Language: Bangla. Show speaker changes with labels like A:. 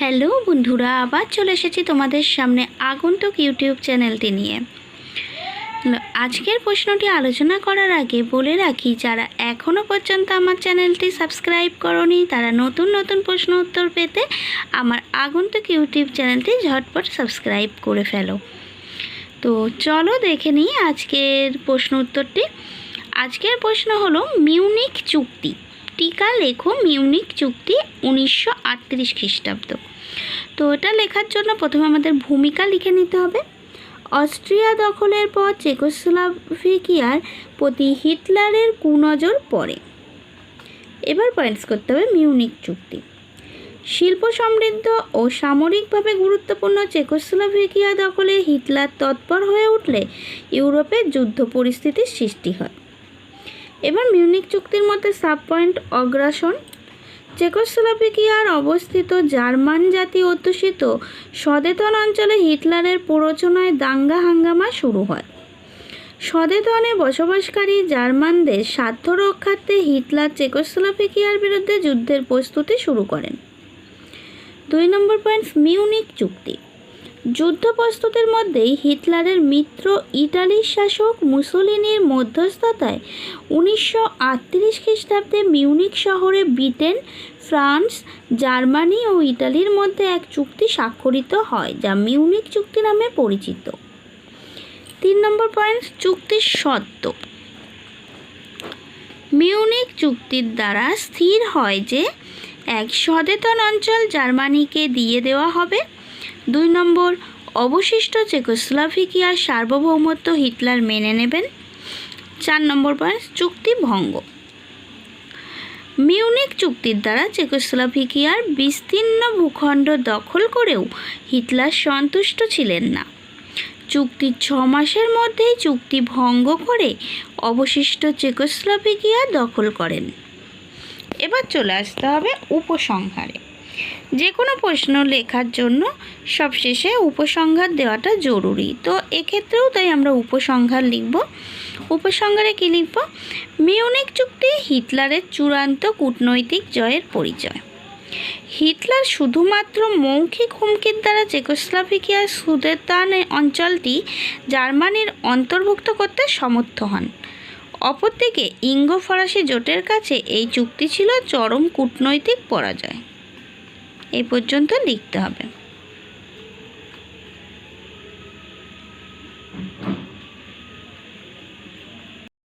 A: হ্যালো বন্ধুরা, আবার চলে এসেছি তোমাদের সামনে আগন্তুক ইউটিউব চ্যানেলটি নিয়ে। আজকের প্রশ্নটি আলোচনা করার আগে বলে রাখি, যারা এখনও পর্যন্ত আমার চ্যানেলটি সাবস্ক্রাইব করনি, তারা নতুন নতুন প্রশ্ন উত্তর পেতে আমার আগন্তুক ইউটিউব চ্যানেলটি ঝটপট সাবস্ক্রাইব করে ফেলো। তো চলো দেখে নিই আজকের প্রশ্ন উত্তরটি। আজকের প্রশ্ন হলো, মিউনিক চুক্তি। টিকা লেখো মিউনিক চুক্তি উনিশশো আটত্রিশ খ্রিস্টাব্দ। তো এটা লেখার জন্য প্রথমে আমাদের ভূমিকা লিখে নিতে হবে। অস্ট্রিয়া দখলের পর চেকোস্লোভাকিয়ার প্রতি হিটলারের কুনজর পড়ে। এবার পয়েন্টস করতে হবে মিউনিক চুক্তি। শিল্প সমৃদ্ধ ও সামরিকভাবে গুরুত্বপূর্ণ চেকোস্লোভাকিয়া দখলে হিটলার তৎপর হয়ে উঠলে ইউরোপে যুদ্ধ পরিস্থিতির সৃষ্টি হয়। এবার মিউনিক চুক্তির মধ্যে সাব পয়েন্ট অগ্রাসন। চেকোস্লোভাকিয়ার অবস্থিত জার্মান জাতি অধ্যুষিত সদেতন অঞ্চলে হিটলারের প্ররোচনায় দাঙ্গা হাঙ্গামা শুরু হয়। সদেতনে বসবাসকারী জার্মানদের স্বার্থ রক্ষার্থে হিটলার চেকোস্লোভাকিয়ার বিরুদ্ধে যুদ্ধের প্রস্তুতি শুরু করেন। দুই নম্বর পয়েন্ট, মিউনিক চুক্তি। যুদ্ধ প্রস্তুতির মধ্যেই হিটলারের মিত্র ইটালির শাসক মুসোলিনির মধ্যস্থতায় উনিশশো আটত্রিশ খ্রিস্টাব্দে মিউনিক শহরে ব্রিটেন, ফ্রান্স, জার্মানি ও ইটালির মধ্যে এক চুক্তি স্বাক্ষরিত হয়, যা মিউনিক চুক্তি নামে পরিচিত। তিন নম্বর পয়েন্ট, চুক্তির শর্ত। মিউনিক চুক্তির দ্বারা স্থির হয় যে, এক সচেতন অঞ্চল জার্মানিকে দিয়ে দেওয়া হবে দুই নম্বর, অবশিষ্ট চেকোস্লোভাকিয়ার সার্বভৌমত্ব হিটলার মেনে নেবেন। চার নম্বর পয়েন্ট চুক্তি ভঙ্গ। মিউনিক চুক্তির দ্বারা চেকোস্লোভাকিয়ার বিস্তীর্ণ ভূখণ্ড দখল করেও হিটলার সন্তুষ্ট ছিলেন না। চুক্তির ছ মাসের মধ্যেই চুক্তি ভঙ্গ করে অবশিষ্ট চেকোস্লোভাকিয়া দখল করেন। এবার চলে আসতে হবে উপসংহারে। যে কোনো প্রশ্ন লেখার জন্য সবশেষে উপসংহার দেওয়াটা জরুরি। তো এক্ষেত্রেও তাই আমরা উপসংহার লিখব। উপসংহারে কী লিখব? মিউনিক চুক্তি হিটলারের চূড়ান্ত কূটনৈতিক জয়ের পরিচয়। হিটলার শুধুমাত্র মৌখিক হুমকির দ্বারা চেকোস্লোভাকিয়ার সুদেতান অঞ্চলটি জার্মানির অন্তর্ভুক্ত করতে সমর্থ হন। অপরদিকে ইঙ্গো ফরাসি জোটের কাছে এই চুক্তি ছিল চরম কূটনৈতিক পরাজয়। এই পর্যন্ত লিখতে হবে।